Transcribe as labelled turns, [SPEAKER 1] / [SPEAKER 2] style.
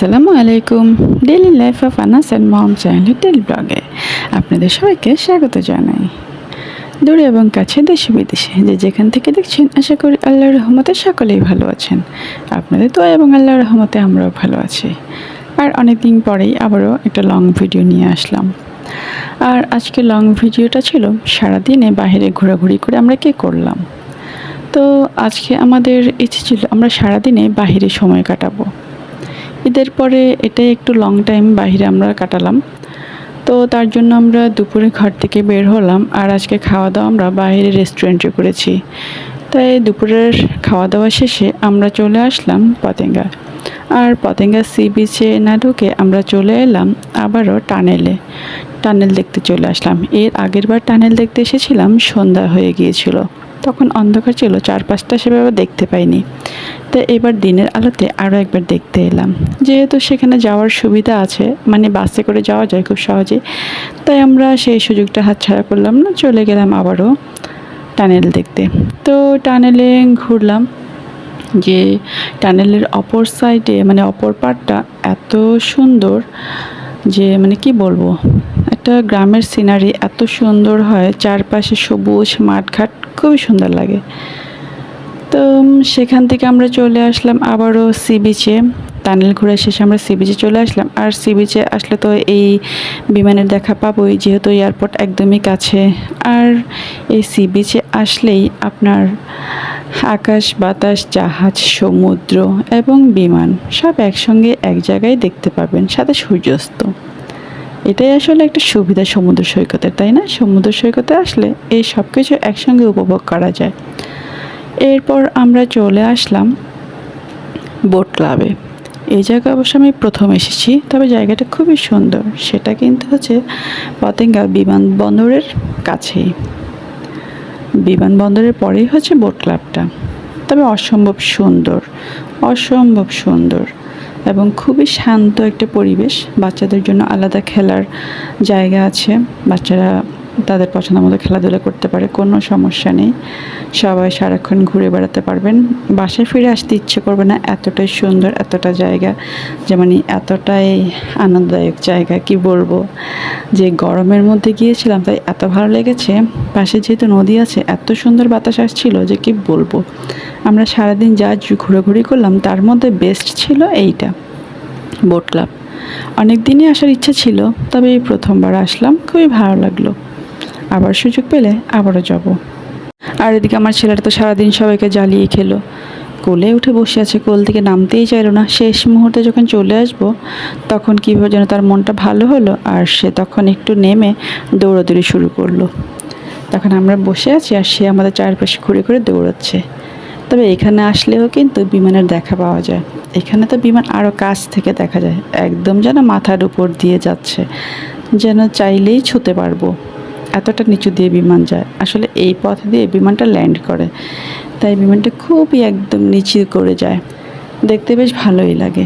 [SPEAKER 1] আসসালামু আলাইকুম daily life of Anas and mom channel daily ব্লগে আপনাদের সবাইকে স্বাগত জানাই। দূরে এবং কাছে দেশে বিদেশে যে যেখান থেকে দেখছেন, আশা করি আল্লাহর রহমতে সকলেই ভালো আছেন। আপনাদের দোয়া এবং আল্লাহর রহমতে আমরাও ভালো আছি। আর অনেক দিন পরেই আবারও একটা লং ভিডিও নিয়ে আসলাম। আর আজকে লং ভিডিওটা ছিল সারাদিনে বাইরে ঘোরাঘুরি করে আমরা কে করলাম। তো আজকে আমাদের ইচ্ছে ছিল আমরা সারাদিনে বাহিরে সময় কাটাবো। ঈদের পরে এটাই একটু লং টাইম বাইরে আমরা কাটালাম। তো তার জন্য আমরা দুপুরে ঘর থেকে বের হলাম আর আজকে খাওয়া দাওয়া আমরা বাইরে রেস্টুরেন্টে করেছি। তাই দুপুরের খাওয়া দাওয়া শেষে আমরা চলে আসলাম পতেঙ্গা। আর পতেঙ্গা সি বিচে না ঢুকে আমরা চলে এলাম আবারও টানেলে টানেল দেখতে চলে আসলাম। এর আগের বার টানেল দেখতে এসেছিলাম, সন্ধ্যা হয়ে গিয়েছিল। তখন অন্ধকার ছিল, চারপাশটা সেভাবে দেখতে পাইনি। তো এবার দিনের আলোতে আরও একবার দেখতে এলাম। যেহেতু সেখানে যাওয়ার সুবিধা আছে মানে বাসে করে যাওয়া যায় খুব সহজে তাই আমরা সেই সুযোগটা হাতছাড়া করলাম না, চলে গেলাম আবারও টানেল দেখতে। তো টানেলে ঘুরলাম যে টানেলের অপর সাইডে মানে অপর পার্টটা এত সুন্দর যে মানে কি বলব, একটা গ্রামের সিনারি এত সুন্দর হয়, চারপাশে সবুজ মাঠঘাট খুবই সুন্দর লাগে। তো সেখান থেকে আমরা চলে আসলাম আবারও সি বিচে। টানেল ঘুরে শেষে আমরা সি বিচে চলে আসলাম। আর সি বিচে আসলে তো এই বিমানের দেখা পাবোই, যেহেতু এয়ারপোর্ট একদমই কাছে। আর এই সি বিচে আসলেই আপনার আকাশ, বাতাস, জাহাজ, সমুদ্র এবং বিমান সব একসঙ্গে এক জায়গায় দেখতে পাবেন, সাথে সূর্যাস্ত। এটাই আসলে একটা সুবিধা সমুদ্র সৈকতের, তাই না? সমুদ্র সৈকতে আসলে এই সব কিছু একসঙ্গে উপভোগ করা যায়। এরপর আমরা চলে আসলাম বোট ক্লাবে। এই জায়গা অবশ্য আমি প্রথম এসেছি, তবে জায়গাটা খুবই সুন্দর। সেটা কিন্তু হচ্ছে পতেঙ্গা বিমানবন্দরের কাছেই। বিমানবন্দরের পরেই হচ্ছে বোট ক্লাবটা। তবে অসম্ভব সুন্দর অসম্ভব সুন্দর। এবং খুবই শান্ত একটা পরিবেশ। বাচ্চাদের জন্য আলাদা খেলার জায়গা আছে। বাচ্চারা তাদের পছন্দ মতো খেলাধুলা করতে পারে, কোনো সমস্যা নেই। সবাই সারাক্ষণ ঘুরে বেড়াতে পারবেন। বাসায় ফিরে আসতে ইচ্ছে করবে না, এতটাই সুন্দর, এতটা জায়গা। যেমন এতটাই আনন্দদায়ক জায়গা, কি বলব? যে গরমের মধ্যে গিয়েছিলাম, তাই এত ভালো লেগেছে। পাশে যেহেতু নদী আছে, এত সুন্দর বাতাস আসছিল যে কি বলব? আমরা সারাদিন যা ঘোরাঘুরি করলাম, তার মধ্যে বেস্ট ছিল এইটা বোট ক্লাব অনেক দিনই আসার ইচ্ছা ছিল, তবে এই প্রথমবার আসলাম, খুবই ভালো লাগল। আবার সুযোগ পেলে আবারও যাব। আর এদিকে আমার ছেলেটা তো সারাদিন সবাইকে জ্বালিয়ে খেলো। কোলে উঠে বসে আছে, কোল থেকে নামতেই চাইলো না। শেষ মুহূর্তে যখন চলে আসব, তখন কীভাবে যেন তার মনটা ভালো হলো আর সে তখন একটু নেমে দৌড়াদৌড়ি শুরু করল। তখন আমরা বসে আছি আর সে আমাদের চারপাশে ঘুরে ঘুরে দৌড়াচ্ছে। তবে এখানে আসলেও কিন্তু বিমানের দেখা পাওয়া যায়। এখানে তো বিমান আরও কাছ থেকে দেখা যায়। একদম যেন মাথার উপর দিয়ে যাচ্ছে। যেন চাইলেই ছুতে পারব। এতটা নিচু দিয়ে বিমান যায়। আসলে এই পথ দিয়ে বিমানটা ল্যান্ড করে। তাই বিমানটা খুবই একদম নিচু করে যায়। দেখতে বেশ ভালোই লাগে।